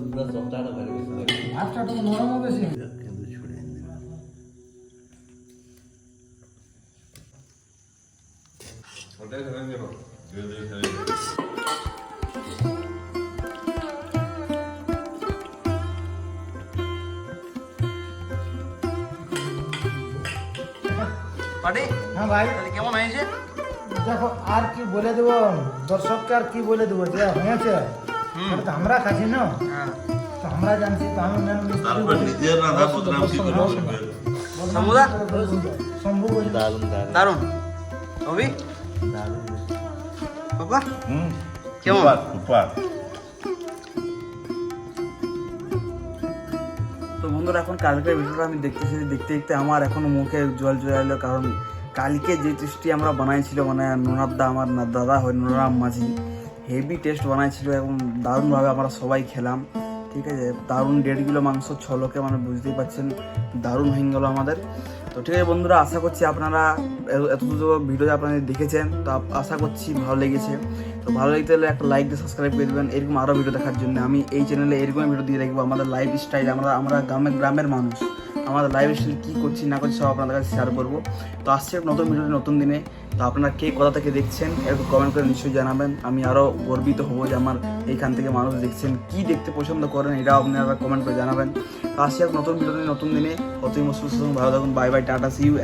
পুরো সফটটা করে বেশি মাছটা তো নরমও বেশি। কিন্তু ছুড়ে ওটাই ধরে নিও ধীরে ধীরে ধীরে ধীরে। পাটি হ্যাঁ ভাই। তাহলে কেমন হয়েছে? দেখো আর কি বলে দেবো? দর্শককে আর কি বলে দেবো? যে হয়েছে। তো আমরা খাচ্ছি না? হ্যাঁ। তো আমরা জানছি তো আমি মিস্ত্রি তারপর নিজের বদনাম কি করে শম্ভুদা? শম্ভু বলি দারুণ দারুণ দারুণ অভি দারুণ বাবা হুম। কেমন? সুপার সুপার তো বন্ধুরা এখন কালকের ভিডিওটা আমি দেখতেছি দেখতে দেখতে আমার এখনও মুখে জল চলে এলো কারণ কালকে যে টেস্টটি আমরা বানাইছিল মানে নোনার দা আমার না- দাদা হয় নোনারাম মাঝি হেভি টেস্ট বানাইছিল এবং দারুণভাবে আমরা সবাই খেলাম, ঠিক আছে? দারুণ দেড় কিলো মাংস, ছ লোকে মানে বুঝতেই পারছেন, দারুণ হয়ে গেলো আমাদের। তো ঠিক আছে বন্ধুরা, আশা করছি আপনারা এ- এতদূর ভিডিও আপনারা দেখেছেন, তো আশা করছি ভালো লেগেছে। তো ভালো লাগতে হলে একটা লাইক দিয়ে সাবস্ক্রাইব করে দেবেন, এরকম আরও ভিডিও দেখার জন্য। আমি এই চ্যানেলে এরকম ভিডিও দিয়ে রাখব, আমাদের লাইফ স্টাইল আমরা আমরা গ্রামের গ্রামের মানুষ। আমাদের লাইভ স্টাইল কী করছি, না করছি, সব আপনাদের কাছে শেয়ার করব। তো আসছে এক নতুন ভিডিওটি নতুন দিনে। তো আপনারা কে কথা থেকে দেখছেন একটু কমেন্ট করে নিশ্চয়ই জানাবেন। আমি আরও গর্বিত হব যে আমার এইখান থেকে মানুষ দেখছেন, কি দেখতে পছন্দ করেন, এটাও আপনারা কমেন্ট করে জানাবেন। তো আসছে এক নতুন ভিডিওটি নতুন দিনে। অতই মস্ত ভালো থাকুন bye bye tata see you